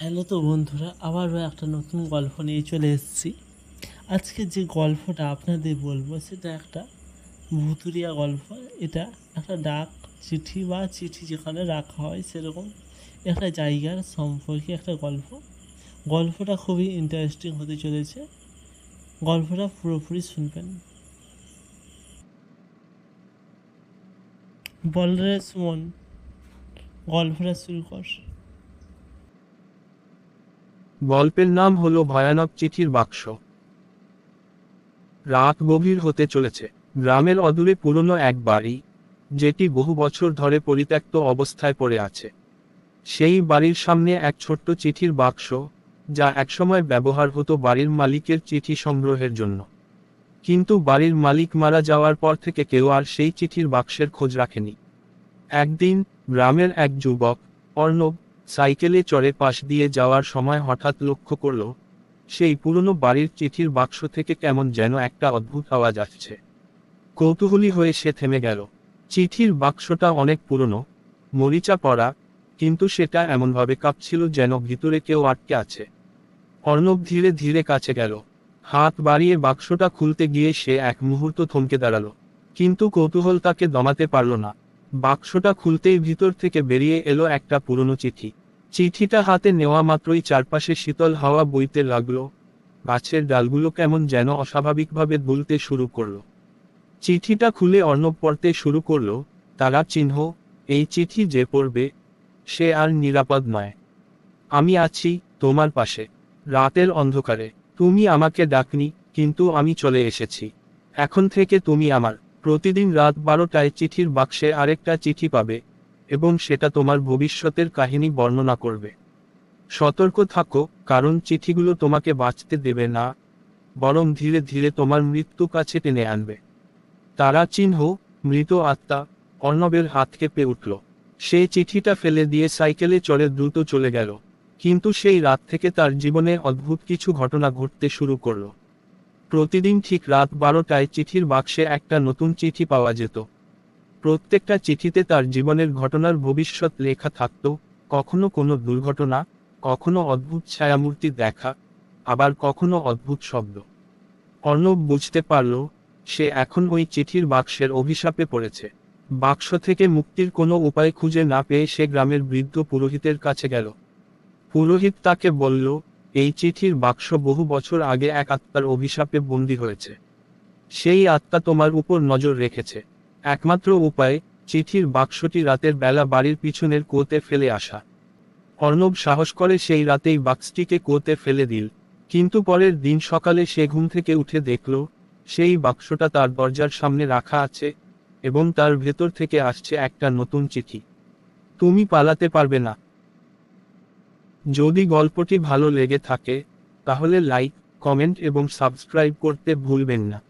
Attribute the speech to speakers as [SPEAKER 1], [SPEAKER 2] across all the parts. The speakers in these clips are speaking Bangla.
[SPEAKER 1] হ্যালো তো বন্ধুরা, আবারও একটা নতুন গল্প নিয়ে চলে এসেছি। আজকে যে গল্পটা আপনাদের বলব সেটা একটা ভুতুরিয়া গল্প। এটা একটা ডাক চিঠি বা চিঠি যেখানে রাখা হয় সেরকম একটা জায়গার সম্পর্কে একটা গল্প। গল্পটা খুবই ইন্টারেস্টিং হতে চলেছে। গল্পটা পুরোপুরি শুনবেন। বল রে সুমন, গল্পটা শুরু কর।
[SPEAKER 2] গল্পের নাম হলো ভয়ানক চিঠির বাক্স। রাত গভীর হতে চলেছে। গ্রামের অদূরে পুরনো এক বাড়ি, যেটি বহু বছর ধরে পরিত্যক্ত অবস্থায় পড়ে আছে। সেই বাড়ির সামনে এক ছোট্ট চিঠির বাক্স, যা একসময় ব্যবহার হতো বাড়ির মালিকের চিঠি সংগ্রহের জন্য। কিন্তু বাড়ির মালিক মারা যাওয়ার পর থেকে কেউ আর সেই চিঠির বাক্সের খোঁজ রাখেনি। একদিন গ্রামের এক যুবক, অর্ণব সাইকেলে চড়ে পাশ দিয়ে যাওয়ার সময় হঠাৎ লক্ষ্য করল, সেই পুরনো বাড়ির চিঠির বাক্স থেকে কেমন যেন একটা অদ্ভুত আওয়াজ আসছে। কৌতূহলী হয়ে সে থেমে গেল। চিঠির বাক্সটা অনেক পুরনো, মরিচা পড়া, কিন্তু সেটা এমনভাবে কাঁপছিল যেন ভিতরে কেউ আটকে আছে। অর্ণব ধীরে ধীরে কাছে গেল। হাত বাড়িয়ে বাক্সটা খুলতে গিয়ে সে এক মুহূর্ত থমকে দাঁড়াল, কিন্তু কৌতূহল তাকে দমাতে পারল না। বাক্সটা খুলতেই ভিতর থেকে বেরিয়ে এলো একটা পুরনো চিঠি। চিঠিটা হাতে নেওয়া মাত্রই চারপাশে শীতল হাওয়া বইতে লাগল। গাছের ডালগুলো কেমন যেন অস্বাভাবিকভাবে দুলতে শুরু করল। চিঠিটা খুলে অর্ণব পড়তে শুরু করল, তারা চিহ্ন, এই চিঠি যে পড়বে, সে আর নিরাপদ নয়। আমি আছি তোমার পাশে, রাতের অন্ধকারে। তুমি আমাকে ডাকনি, কিন্তু আমি চলে এসেছি। এখন থেকে তুমি আমার। প্রতিদিন রাত বারোটায় চিঠির বাক্সে আরেকটা চিঠি পাবে এবং সেটা তোমার ভবিষ্যতের কাহিনী বর্ণনা করবে। সতর্ক থাকো, কারণ চিঠিগুলো তোমাকে বাঁচতে দেবে না, বরং ধীরে ধীরে তোমার মৃত্যু কাছে টেনে আনবে। তারা চিহ্ন, মৃত আত্মা, অর্ণবের হাত কেঁপে উঠল। সে চিঠিটা ফেলে দিয়ে সাইকেলে চড়ে দ্রুত চলে গেল। কিন্তু সেই রাত থেকে তার জীবনে অদ্ভুত কিছু ঘটনা ঘটতে শুরু করল। প্রতিদিন ঠিক রাত বারোটায় চিঠির বাক্সে একটা নতুন চিঠি পাওয়া যেত। প্রত্যেকটা চিঠিতে তার জীবনের ঘটনার ভবিষ্যৎ লেখা থাকত, কখনো কোনো দুর্ঘটনা, কখনো অদ্ভুত ছায়ামূর্তি দেখা, আবার কখনো অদ্ভুত শব্দ। অর্ণব বুঝতে পারল, সে এখন ওই চিঠির বাক্সের অভিশাপে পড়েছে। বাক্স থেকে মুক্তির কোনো উপায় খুঁজে না পেয়ে সে গ্রামের বৃদ্ধ পুরোহিতের কাছে গেল। পুরোহিত তাকে বলল, এই চিঠির বাক্স বহু বছর আগে এক আত্মার অভিশাপে বন্দী হয়েছে। সেই আত্মা তোমার উপর নজর রেখেছে। একমাত্র উপায়, চিঠির বাক্সটি রাতের বেলা বাড়ির পিছনের কুয়োতে ফেলে আসা। অর্ণব সাহস করে সেই রাতেই বাক্সটিকে কুয়োতে ফেলে দিল। কিন্তু পরের দিন সকালে সে ঘুম থেকে উঠে দেখল, সেই বাক্সটা তার দরজার সামনে রাখা আছে এবং তার ভেতর থেকে আসছে একটা নতুন চিঠি। তুমি পালাতে পারবে না। যদি গল্পটি ভালো লেগে থাকে, তাহলে লাইক, কমেন্ট এবং সাবস্ক্রাইব করতে ভুলবেন না।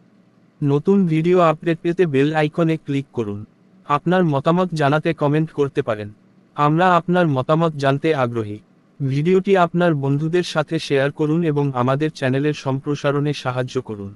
[SPEAKER 2] নতুন ভিডিও আপডেট পেতে বেল আইকনে ক্লিক করুন। আপনার মতামত জানাতে কমেন্ট করতে পারেন। আমরা আপনার মতামত জানতে আগ্রহী। ভিডিওটি আপনার বন্ধুদের সাথে শেয়ার করুন এবং আমাদের চ্যানেলের সম্প্রসারণে সাহায্য করুন।